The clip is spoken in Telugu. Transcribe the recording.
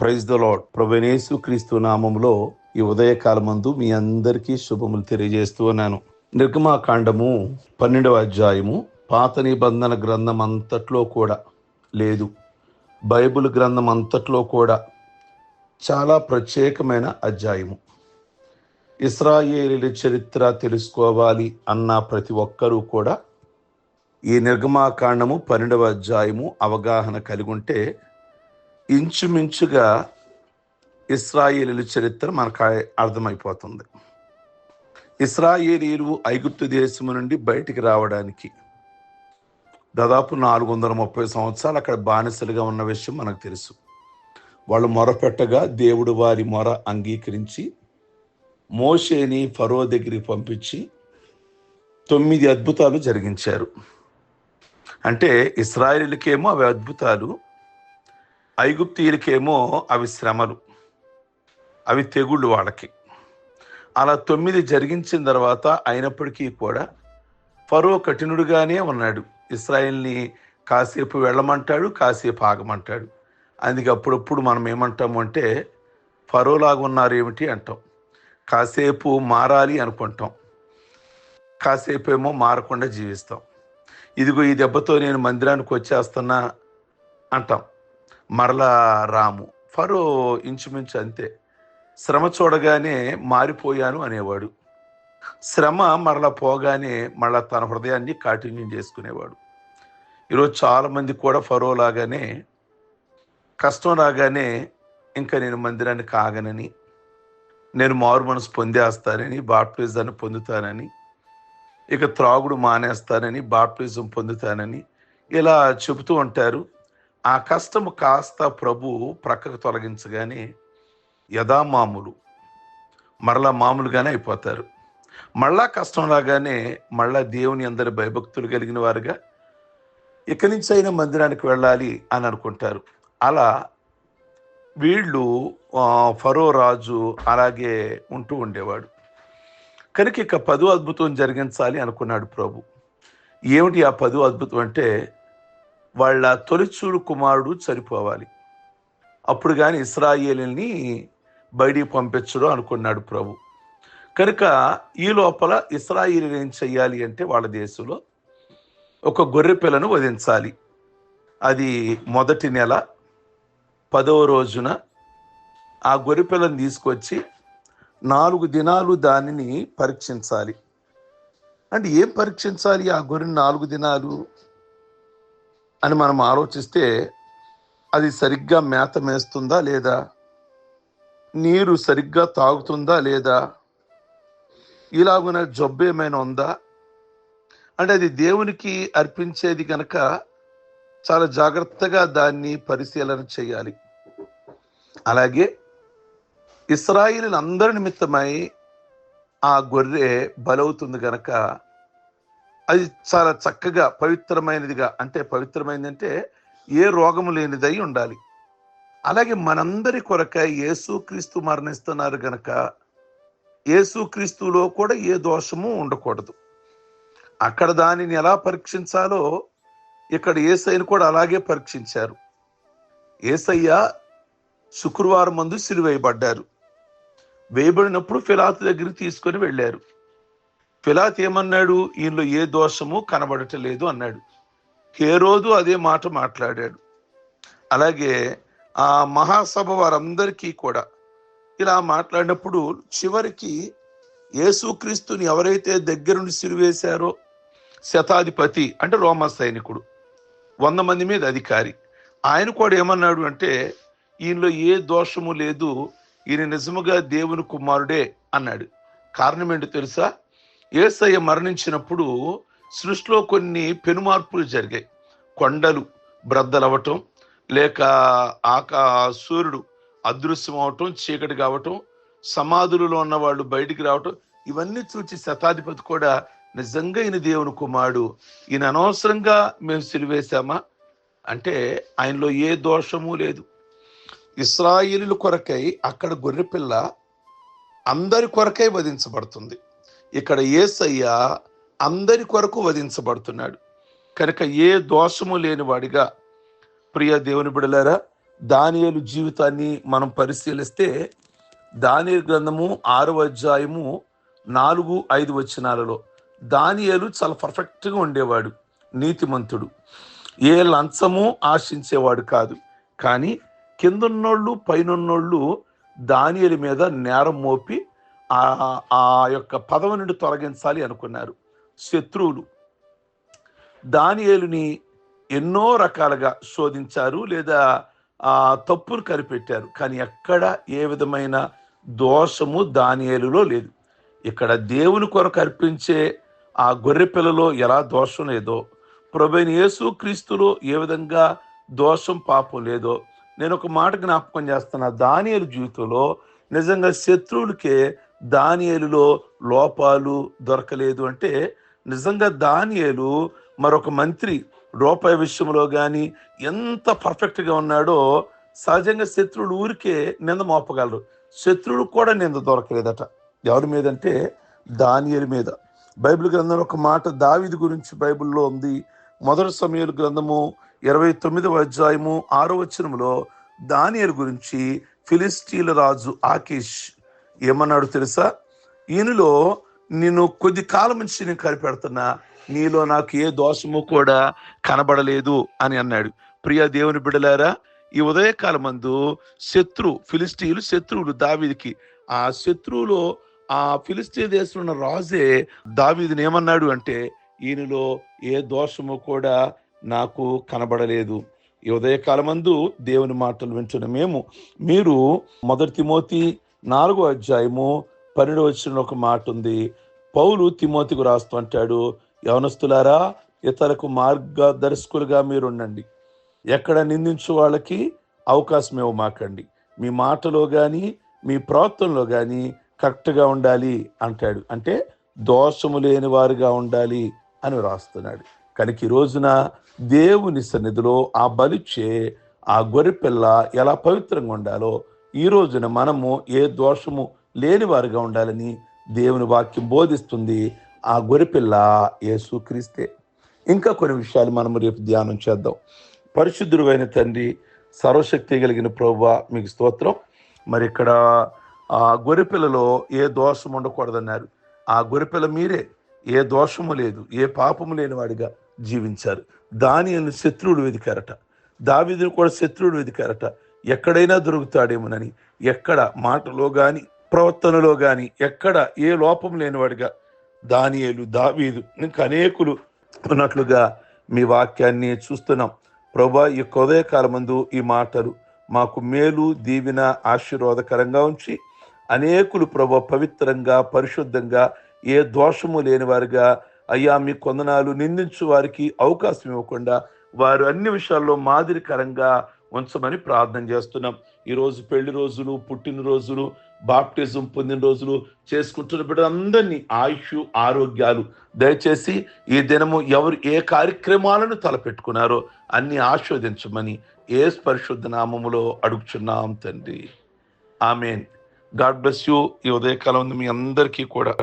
ప్రైజ్ ద లాడ్ ప్రభునేసు క్రీస్తు నామంలో ఈ ఉదయకాలమందు మీ అందరికీ శుభములు తెలియజేస్తూ ఉన్నాను. నిర్గమాకాండము పన్నెండవ అధ్యాయము పాత నిబంధన గ్రంథం అంతట్లో కూడా లేదు. బైబిల్ గ్రంథం అంతట్లో కూడా చాలా ప్రత్యేకమైన అధ్యాయము. ఇస్రాయేలీల చరిత్ర తెలుసుకోవాలి అన్న ప్రతి ఒక్కరూ కూడా ఈ నిర్గమాకాండము పన్నెండవ అధ్యాయము అవగాహన కలిగి ఉంటే ఇంచుమించుగా ఇస్రాయేలీల చరిత్ర మనకు అర్థమైపోతుంది. ఇస్రాయేలీలు ఐగుప్తు దేశము నుండి బయటికి రావడానికి దాదాపు నాలుగు వందల ముప్పై సంవత్సరాలు అక్కడ బానిసలుగా ఉన్న విషయం మనకు తెలుసు. వాళ్ళు మొరపెట్టగా దేవుడు వారి మొర అంగీకరించి మోషేని ఫరో దగ్గరికి పంపించి తొమ్మిది అద్భుతాలు జరిగించారు. అంటే ఇస్రాయిల్కేమో అవి అద్భుతాలు ఐగుప్తీయులకేమో అవి శ్రమలు అవి తెగుళ్ళు వాళ్ళకి. అలా తొమ్మిది జరిగించిన తర్వాత అయినప్పటికీ కూడా ఫరో కఠినుడుగానే ఉన్నాడు. ఇస్రాయిల్ని కాసేపు వెళ్ళమంటాడు కాసేపు ఆగమంటాడు. అందుకే అప్పుడప్పుడు మనం ఏమంటాము అంటే ఫరోలాగా ఉన్నారు ఏమిటి అంటాం. కాసేపు మారాలి అనుకుంటాం. కాసేపు ఏమో మారకుండా జీవిస్తాం. ఇదిగో ఈ దెబ్బతో నేను మందిరానికి వచ్చేస్తున్నా అంటాం. మరలా రాము. ఫరో ఇంచుమించు అంతే. శ్రమ చూడగానే మారిపోయాను అనేవాడు. శ్రమ మరలా పోగానే మళ్ళా తన హృదయాన్ని కాఠిన్యం చేసుకునేవాడు. ఈరోజు చాలామంది కూడా ఫరో లాగానే కష్టం రాగానే ఇంకా నేను మందిరాన్ని కాగనని నేను మారు మనసు పొందేస్తానని బాప్టిజాన్ని పొందుతానని ఇక త్రాగుడు మానేస్తానని బాప్టిజం పొందుతానని ఇలా చెబుతూ ఉంటారు. ఆ కష్టము కాస్త ప్రభు ప్రక్కకు తొలగించగానే యథామామూలు మరలా మామూలుగానే అయిపోతారు. మళ్ళా కష్టం రాగానే మళ్ళా దేవుని అందరి భయభక్తులు కలిగిన వారుగా ఇక్కడి నుంచి అయినా మందిరానికి వెళ్ళాలి అని అనుకుంటారు. అలా వీళ్ళు ఫరో రాజు అలాగే ఉంటూ ఉండేవాడు. కనుక ఇక పదో అద్భుతం జరిగించాలి అనుకున్నాడు ప్రభు. ఏమిటి ఆ పదో అద్భుతం అంటే వాళ్ళ తొలిచూడు కుమారుడు చనిపోవాలి. అప్పుడు కానీ ఇస్రాయేలీని బయటికి పంపించడం అనుకున్నాడు ప్రభు. కనుక ఈ లోపల ఇస్రాయిలు ఏం చెయ్యాలి అంటే వాళ్ళ దేశంలో ఒక గొర్రె పిల్లను వధించాలి. అది మొదటి నెల పదవ రోజున ఆ గొర్రె పిల్లను తీసుకొచ్చి నాలుగు దినాలు దానిని పరీక్షించాలి. అంటే ఏం పరీక్షించాలి? ఆ గొర్రెని నాలుగు దినాలు అని మనం ఆలోచిస్తే అది సరిగ్గా మేత మేస్తుందా లేదా? నీరు సరిగ్గా తాగుతుందా లేదా? ఇలాగున జబ్బు ఏమైనా ఉందా? అంటే అది దేవునికి అర్పించేది కనుక చాలా జాగ్రత్తగా దాన్ని పరిశీలన చేయాలి. అలాగే ఇస్రాయిల్ అందరి నిమిత్తమై ఆ గొర్రె బలవుతుంది కనుక అది చాలా చక్కగా పవిత్రమైనదిగా అంటే పవిత్రమైనది అంటే ఏ రోగము లేనిదై ఉండాలి. అలాగే మనందరి కొరకై యేసుక్రీస్తు మరణిస్తున్నారు గనక యేసుక్రీస్తులో కూడా ఏ దోషము ఉండకూడదు. అక్కడ దానిని ఎలా పరీక్షించాలో ఇక్కడ ఏసైని కూడా అలాగే పరీక్షించారు. ఏసయ్య శుక్రవారం మందు సిలువేయబడ్డారు వేయబడినప్పుడు ఫిలాతు దగ్గరికి తీసుకొని వెళ్ళారు. పిలాత్ ఏమన్నాడు? ఈయనలో ఏ దోషము కనబడటలేదు అన్నాడు. ఏ రోజు అదే మాట మాట్లాడాడు. అలాగే ఆ మహాసభ వారందరికీ కూడా ఇలా మాట్లాడినప్పుడు చివరికి యేసుక్రీస్తుని ఎవరైతే దగ్గరుండి సిరివేశారో శతాధిపతి అంటే రోమా సైనికుడు వంద మంది మీద అధికారి ఆయన కూడా ఏమన్నాడు అంటే ఈయనలో ఏ దోషము లేదు ఈయన నిజముగా దేవుని కుమారుడే అన్నాడు. కారణం ఏంటో తెలుసా? ఏసయ్య మరణించినప్పుడు సృష్టిలో కొన్ని పెనుమార్పులు జరిగాయి. కొండలు బ్రద్దలవ్వటం లేక ఆకా సూర్యుడు అదృశ్యం అవటం చీకటి కావటం సమాధులలో ఉన్న వాళ్ళు బయటికి రావటం ఇవన్నీ చూసి శతాధిపతి కూడా నిజంగా ఈయన దేవుని కుమారుడు ఈయన అనవసరంగా మేము సిలివేశామా? అంటే ఆయనలో ఏ దోషము లేదు. ఇస్రాయిలు కొరకై అక్కడ గొర్రెపిల్ల అందరి కొరకై వధించబడుతుంది. ఇక్కడ ఏసయ్య అందరి కొరకు వధించబడుతున్నాడు. కనుక ఏ దోషము లేనివాడిగా ప్రియ దేవుని బిడలారా దానియలు జీవితాన్ని మనం పరిశీలిస్తే దానియలు గ్రంథము ఆరవ అధ్యాయము నాలుగు ఐదు వచనాలలో దానియలు చాలా పర్ఫెక్ట్గా ఉండేవాడు నీతిమంతుడు. ఏ లంచము ఆశించేవాడు కాదు కానీ కిందన్నోళ్ళు పైనన్నోళ్ళు దానియలు మీద నేరం మోపి ఆ యొక్క పదవి నుండి తొలగించాలి అనుకున్నారు. శత్రువులు. దానియేలుని ఎన్నో రకాలుగా శోధించారు లేదా ఆ తప్పులు కనిపెట్టారు. కానీ ఎక్కడ ఏ విధమైన దోషము దానియేలులో లేదు. ఇక్కడ దేవుని కొరకు అర్పించే ఆ గొర్రె పిల్లలో ఎలా దోషం లేదో ప్రభైన యేసు క్రీస్తులో ఏ విధంగా దోషం పాపం లేదో నేను ఒక మాట జ్ఞాపకం చేస్తున్నా. దానియలు జీవితంలో నిజంగా శత్రువులకే దానియలులో లోపాలు దొరకలేదు అంటే నిజంగా దానియలు మరొక మంత్రి రూపాయి విషయంలో కానీ ఎంత పర్ఫెక్ట్గా ఉన్నాడో సహజంగా శత్రువులు ఊరికే నింద మోపగలరు. శత్రువులు కూడా నింద దొరకలేదట. ఎవరి మీద అంటే దానియేలు మీద. బైబిల్ గ్రంథంలో ఒక మాట దావిది గురించి బైబిల్లో ఉంది. మొదటి సమయాల గ్రంథము ఇరవై తొమ్మిదవ అధ్యాయము ఆరో వచనంలో దానియలు గురించి ఫిలిస్టీల రాజు ఆకేష్ ఏమన్నాడు తెలుసా? ఈయనలో నేను కొద్ది కాలం నుంచి నేను కనిపెడుతున్నా. నీలో నాకు ఏ దోషము కూడా కనబడలేదు అని అన్నాడు. ప్రియ దేవుని బిడలారా ఈ ఉదయకాలమందు శత్రు ఫిలిస్టీలు శత్రువులు దావీదికి ఆ శత్రువులో ఆ ఫిలిస్తీ దేశంలో ఉన్న రాజే దావీదిని ఏమన్నాడు అంటే ఈయనలో ఏ దోషము కూడా నాకు కనబడలేదు. ఈ ఉదయకాలమందు దేవుని మాటలు వింటున్న మేము మీరు మొదటి తిమోతి నాలుగో అధ్యాయము పన్నెండు వచ్చిన ఒక మాట ఉంది. పౌలు తిమోతికి రాస్తూ అంటాడు యవనస్తులారా ఇతరులకు మార్గదర్శకులుగా మీరు ఉండండి ఎక్కడ నిందించు వాళ్ళకి అవకాశం ఇవ్వమాకండి. మీ మాటలో కానీ మీ ప్రవర్తనలో కానీ కరెక్ట్గా ఉండాలి అంటాడు. అంటే దోషము లేని వారుగా ఉండాలి అని రాస్తున్నాడు కనుక ఈ రోజున దేవుని సన్నిధిలో ఆ బలిచ్చే ఆ గొర్రెపిల్ల ఎలా పవిత్రంగా ఉండాలో ఈ రోజున మనము ఏ దోషము లేని వారుగా ఉండాలని దేవుని వాక్యం బోధిస్తుంది ఆ గొరిపిల్ల యేసుక్రీస్తే ఇంకా కొన్ని విషయాలు మనం రేపు ధ్యానం చేద్దాం. పరిశుద్ధుడైన తండ్రి సర్వశక్తి కలిగిన ప్రభు మీకు స్తోత్రం. మరి ఇక్కడ ఆ గొరిపిల్లలో ఏ దోషం ఉండకూడదన్నారు. ఆ గొరిపిల్ల మీరే ఏ దోషము లేదు ఏ పాపము లేని వాడిగా జీవించారు. దాని శత్రువులు వెతికారట దావిదిని కూడా శత్రువులు వెతికారట ఎక్కడైనా దొరుకుతాడేమోనని ఎక్కడ మాటలో కానీ ప్రవర్తనలో కానీ ఎక్కడ ఏ లోపం లేనివాడిగా దానియేలు దావీదు ఇంకా అనేకులు ఉన్నట్లుగా మీ వాక్యాన్ని చూస్తున్నాం. ప్రభా ఈ ఉదయకాలం కాలమందు ఈ మాటలు మాకు మేలు దీవిన ఆశీర్వాదకరంగా ఉంచి అనేకులు ప్రభ పవిత్రంగా పరిశుద్ధంగా ఏ దోషము లేనివారుగా అయ్యా మీ కొందనాలు నిందించు వారికి అవకాశం ఇవ్వకుండా వారు అన్ని విషయాల్లో మాదిరికరంగా ఉంచమని ప్రార్థన చేస్తున్నాం. ఈరోజు పెళ్ళి రోజులు పుట్టినరోజులు బాప్టిజం పొందిన రోజులు చేసుకుంటున్న బిడ్డలందరినీ ఆయుష్ ఆరోగ్యాలు దయచేసి ఈ దినము ఎవరు ఏ కార్యక్రమాలను తలపెట్టుకున్నారో అన్ని ఆస్వాదించమని ఏ పరిశుద్ధ నామములో అడుగుచున్నాం తండ్రి. ఆమెన్. God bless you. ఈ ఉదయకాలం మీ అందరికీ కూడా.